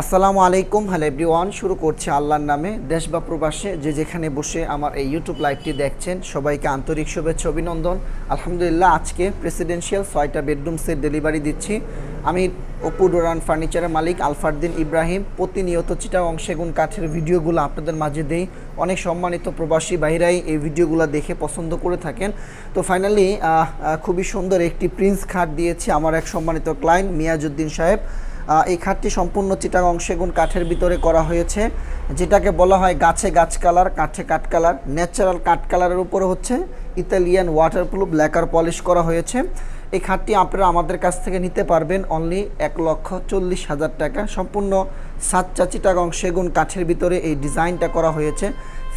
আসসালামু আলাইকুম। Hello everyone, শুরু করছে আল্লাহর নামে। দেশ বা প্রবাসে যে যেখানে বসে আমার এই ইউটিউব লাইভটি দেখছেন, সবাইকে আন্তরিক শুভেচ্ছা, অভিনন্দন। আলহামদুলিল্লাহ, আজকে প্রেসিডেন্সিয়াল ছয়টা বেডরুম সেট ডেলিভারি দিচ্ছি। আমি অপু ডোরান ফার্নিচারের মালিক আলফারদিন ইব্রাহিম। প্রতিনিয়ত চিটাগং সেগুন কাঠের ভিডিওগুলো আপনাদের মাঝে দেই। অনেক সম্মানিত প্রবাসী বাহিরাই এই ভিডিওগুলো দেখে পছন্দ করে থাকেন। তো ফাইনালি খুবই সুন্দর একটি প্রিন্স খাট দিয়েছি আমার এক সম্মানিত ক্লায়েন্ট মিয়াজুদ্দিন সাহেব। এই খাটটি সম্পূর্ণ চিটাগং সেগুন কাঠের ভিতরে করা হয়েছে, যেটাকে বলা হয় গাছে গাছ কালার, কাঠে কাঠ কালার। ন্যাচারাল কাঠ কালারের উপরে হচ্ছে ইতালিয়ান ওয়াটারপ্রুফ ল্যাকার পলিশ করা হয়েছে। এই খাটটি আপনারা আমাদের কাছ থেকে নিতে পারবেন অনলি এক লক্ষ চল্লিশ হাজার টাকা। সম্পূর্ণ সাতচা চিটাগং সেগুন কাঠের ভিতরে এই ডিজাইনটা করা হয়েছে।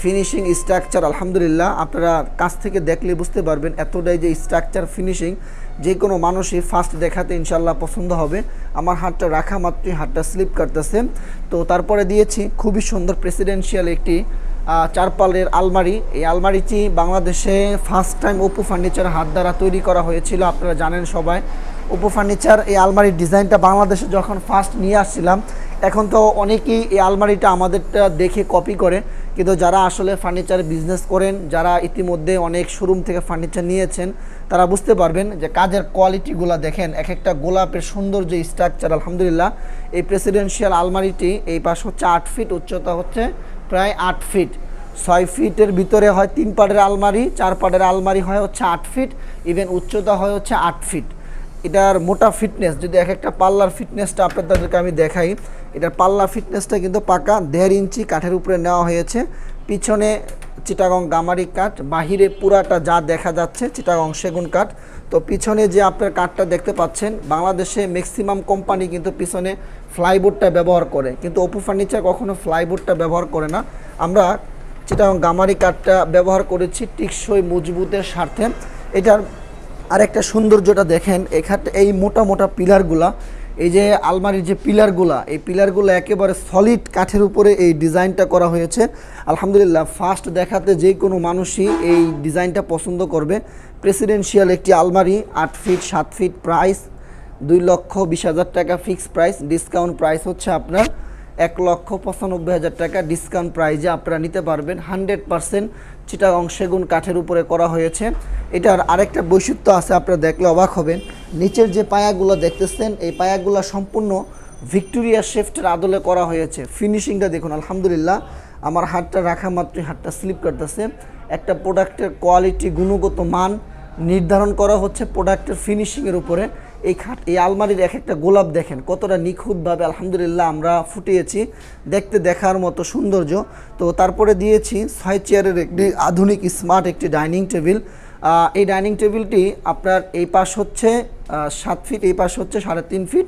ফিনিশিং স্ট্রাকচার আলহামদুলিল্লাহ আপনারা কাছ থেকে দেখলে বুঝতে পারবেন এতটাই যে স্ট্রাকচার ফিনিশিং যে কোনো মানুষই ফার্স্ট দেখাতে ইনশাল্লাহ পছন্দ হবে। আমার হাতটা রাখা মাত্রই, হাতটা স্লিপ করতেছে। তো তারপরে দিয়েছি খুবই সুন্দর প্রেসিডেন্সিয়াল একটি চারপালের আলমারি। এই আলমারিটি বাংলাদেশে ফার্স্ট টাইম ওপো ফার্নিচার হাত দ্বারা তৈরি করা হয়েছিল, আপনারা জানেন সবাই। ওপো ফার্নিচার এই আলমারির ডিজাইনটা বাংলাদেশে যখন ফার্স্ট নিয়ে আসছিলাম এখন তো অনেকেই এই আলমারিটা আমাদেরটা দেখে কপি করে। কিন্তু যারা আসলে ফার্নিচার বিজনেস করেন, যারা ইতিমধ্যে অনেক শোরুম থেকে ফার্নিচার নিয়েছেন, তারা বুঝতে পারবেন যে কাজের কোয়ালিটিগুলো দেখেন এক একটা গোলাপের সুন্দর যে স্ট্রাকচার আলহামদুলিল্লাহ। এই প্রেসিডেন্সিয়াল আলমারিটি এই পাশ হচ্ছে আট ফিট উচ্চতা হচ্ছে প্রায় আট ফিট ছয় ফিটের ভিতরে হয় তিন পাটের আলমারি, চার পাটের আলমারি হয় হচ্ছে আট ফিট ইভেন উচ্চতা হয় হচ্ছে আট ফিট এটার মোটা ফিটনেস যদি এক একটা পাল্লার ফিটনেসটা আপনাদেরকে আমি দেখাই, এটার পাল্লা ফিটনেসটা কিন্তু পাকা, দেড় ইঞ্চি কাঠের উপরে নেওয়া হয়েছে। পিছনে চিটাগং গামারি কাঠ, বাহিরে পুরাটা যা দেখা যাচ্ছে চিটাগং সেগুন কাঠ। তো পিছনে যে আপনার কাঠটা দেখতে পাচ্ছেন, বাংলাদেশে ম্যাক্সিমাম কোম্পানি কিন্তু পিছনে ফ্লাইবোর্ডটা ব্যবহার করে। কিন্তু অপু ফার্নিচার কখনো ফ্লাইবোর্ডটা ব্যবহার করে না। আমরা চিটাগং গামারি কাঠটা ব্যবহার করেছি টিকসই, মজবুতের স্বার্থে। এটার আরেকটা সৌন্দর্যটা দেখেন, এখানে এই মোটা মোটা পিলারগুলা, এই যে আলমারির যে পিলারগুলা, এই পিলারগুলো একেবারে সলিড কাঠের উপরে এই ডিজাইনটা করা হয়েছে। আলহামদুলিল্লাহ ফার্স্ট দেখাতে যে কোনো মানুষই এই ডিজাইনটা পছন্দ করবে। প্রেসিডেন্সিয়াল একটি আলমারি, আট ফিট সাত ফিট প্রাইস দুই লক্ষ বিশ হাজার টাকা ফিক্সড প্রাইস ডিসকাউন্ট প্রাইস হচ্ছে আপনার এক লক্ষ পঁচানব্বই হাজার টাকা ডিসকাউন্ট প্রাইজে আপনারা নিতে পারবেন। হান্ড্রেড পারসেন্ট চিটাগং সেগুন কাঠের উপরে করা হয়েছে। এটার আরেকটা বৈশিষ্ট্য আছে, আপনারা দেখলে অবাক হবেন। নিচের যে পায়াগুলো দেখতেছেন, এই পায়াগুলো সম্পূর্ণ ভিক্টোরিয়া শেফটের আদলে করা হয়েছে। ফিনিশিংটা দেখুন, আলহামদুলিল্লাহ। আমার হাতটা রাখা মাত্রই হাতটা স্লিপ করতেছে। একটা প্রোডাক্টের কোয়ালিটি গুণগত মান নির্ধারণ করা হচ্ছে প্রোডাক্টের ফিনিশিংয়ের উপরে। এই খাট এই আলমারির এক একটা গোলাপ দেখেন, কতটা নিখুঁতভাবে আলহামদুলিল্লাহ আমরা ফুটিয়েছি। দেখতে দেখার মতো সৌন্দর্য। তো তারপরে দিয়েছি ছয় চেয়ারের একটি আধুনিক স্মার্ট একটি ডাইনিং টেবিল। এই ডাইনিং টেবিলটি আপনার এই পাশ হচ্ছে সাত ফিট, এই পাশ হচ্ছে সাড়ে তিন ফিট।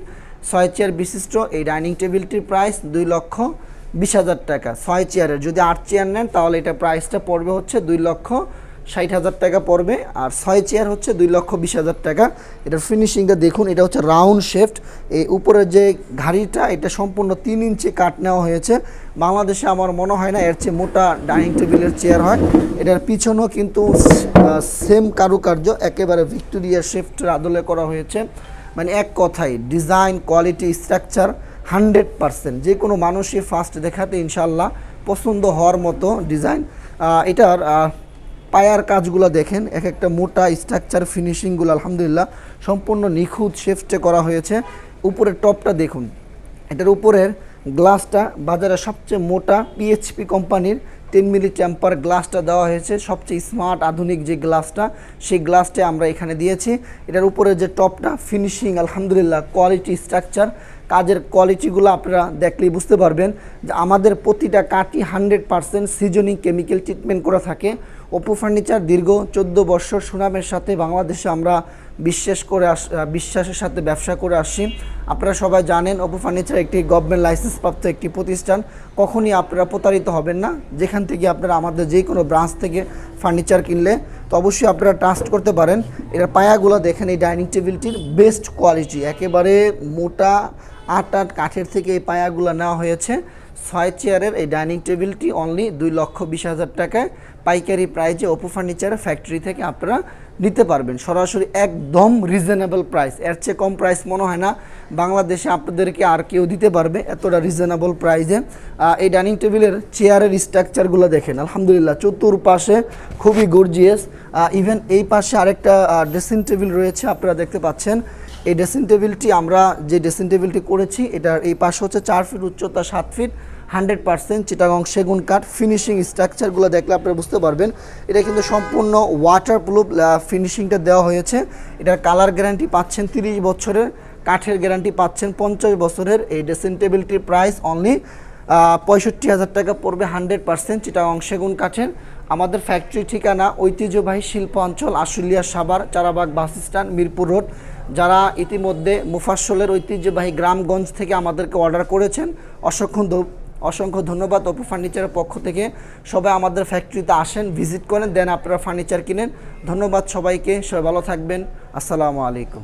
ছয় চেয়ার বিশিষ্ট এই ডাইনিং টেবিলটির প্রাইস দুই লক্ষ বিশ হাজার টাকা। ছয় চেয়ারের, যদি আট চেয়ার নেন তাহলে এটা প্রাইসটা পড়বে হচ্ছে দুই লক্ষ ষাট হাজার টাকা পড়বে, আর ছয় চেয়ার হচ্ছে দুই লক্ষ বিশ হাজার টাকা। এটার ফিনিশিংটা দেখুন, এটা হচ্ছে রাউন্ড শেফট এই উপরের যে ঘাড়িটা, এটা সম্পূর্ণ তিন ইঞ্চি কাট নেওয়া হয়েছে। বাংলাদেশে আমার মনে হয় না, এর চেয়ে মোটা ডাইনিং টেবিলের চেয়ার হয়। এটার পিছনেও কিন্তু সেম কারুকার্য, একেবারে ভিক্টোরিয়া শেফটের আদলে করা হয়েছে। মানে এক কথাই design quality structure hundred percent যে কোনো মানুষই ফার্স্ট দেখাতে ইনশাল্লাহ পছন্দ হওয়ার মতো ডিজাইন এটার পায়ার কাজগুলো দেখেন এক একটা মোটা স্ট্রাকচার ফিনিশিংগুলো আলহামদুলিল্লাহ সম্পূর্ণ নিখুঁত শেফটে করা হয়েছে। উপরের টপটা দেখুন, এটার উপরের গ্লাসটা বাজারে সবচেয়ে মোটা পিএইচপি কোম্পানির টেন মিলি চ্যাম্পার গ্লাসটা দেওয়া হয়েছে। সবচেয়ে স্মার্ট আধুনিক যে গ্লাসটা সেই গ্লাসটা আমরা এখানে দিয়েছি। এটার উপরে যে টপটা ফিনিশিং আলহামদুলিল্লাহ কোয়ালিটি স্ট্রাকচার কাজের কোয়ালিটিগুলো আপনারা দেখলেই বুঝতে পারবেন যে আমাদের প্রতিটা কাটি hundred percent seasoning chemical treatment করা থাকে। ওপো ফার্নিচার দীর্ঘ চোদ্দ বছর সুনামের সাথে বাংলাদেশে আমরা বিশ্বাস করে আস বিশ্বাসের সাথে ব্যবসা করে আসছি। আপনারা সবাই জানেন ওপো ফার্নিচার একটি গভর্নমেন্ট লাইসেন্স প্রাপ্ত একটি প্রতিষ্ঠান। কখনই আপনারা প্রতারিত হবেন না। যেখান থেকে আপনারা আমাদের যে কোনো ব্রাঞ্চ থেকে ফার্নিচার কিনলে, তো অবশ্যই আপনারা ট্রাস্ট করতে পারেন। এর পায়াগুলো দেখেন এই ডাইনিং টেবিলটির বেস্ট কোয়ালিটি একেবারে মোটা, আট আট কাঠের থেকে এই পায়াগুলো নেওয়া হয়েছে। ছয় চেয়ারের এই ডাইনিং টেবিলটি অনলি দুই লক্ষ বিশ হাজার টাকায় পাইকারি প্রাইজে ওপো ফার্নিচার ফ্যাক্টরি থেকে আপনারা নিতে পারবেন। সরাসরি একদম রিজনেবল প্রাইস এর চেয়ে কম প্রাইস মনে হয় না। বাংলাদেশে আপনাদেরকে আর কেউ দিতে পারবে এতটা রিজনেবল প্রাইসে এই ডাইনিং টেবিলের চেয়ারের স্ট্রাকচারগুলো দেখেন। আলহামদুলিল্লাহ, চতুর্পাশে খুবই গর্জিয়াস ইভেন এই পাশে আরেকটা ড্রেসিং টেবিল রয়েছে, আপনারা দেখতে পাচ্ছেন। এই ড্রেসিং টেবিলটি আমরা যে ড্রেসিং টেবিলটি করেছি, এটার এই পাশে হচ্ছে চার ফিট উচ্চতা, সাত ফিট, হান্ড্রেড পার্সেন্ট চিটাগং সেগুন কাঠ। ফিনিশিং স্ট্রাকচারগুলো দেখলে আপনারা বুঝতে পারবেন। এটা কিন্তু সম্পূর্ণ ওয়াটার প্রুফ ফিনিশিংটা দেওয়া হয়েছে। এটার কালার গ্যারান্টি পাচ্ছেন তিরিশ বছরের, কাঠের গ্যারান্টি পাচ্ছেন পঞ্চাশ বছরের। এই ড্রেসিং টেবিলটির প্রাইস অনলি পঁয়ষট্টি হাজার টাকা পড়বে হান্ড্রেড পার্সেন্ট চিটাগং সেগুন কাঠের। আমাদের ফ্যাক্টরি ঠিকানা ঐতিহ্যবাহী শিল্প অঞ্চল Ashulia Savar, Charabag bus stand, Mirpur road. যারা ইতিমধ্যে মুফাসলের ঐতিহ্যবাহী গ্রামগঞ্জ থেকে আমাদেরকে অর্ডার করেছেন, অসংখ্য অসংখ্য ধন্যবাদ অপু ফার্নিচারের পক্ষ থেকে। সবাই আমাদের ফ্যাক্টরিতে আসেন ভিজিট করেন দেন আপনারা ফার্নিচার কিনেন। ধন্যবাদ সবাইকে, সবাই ভালো থাকবেন। আসসালামু আলাইকুম।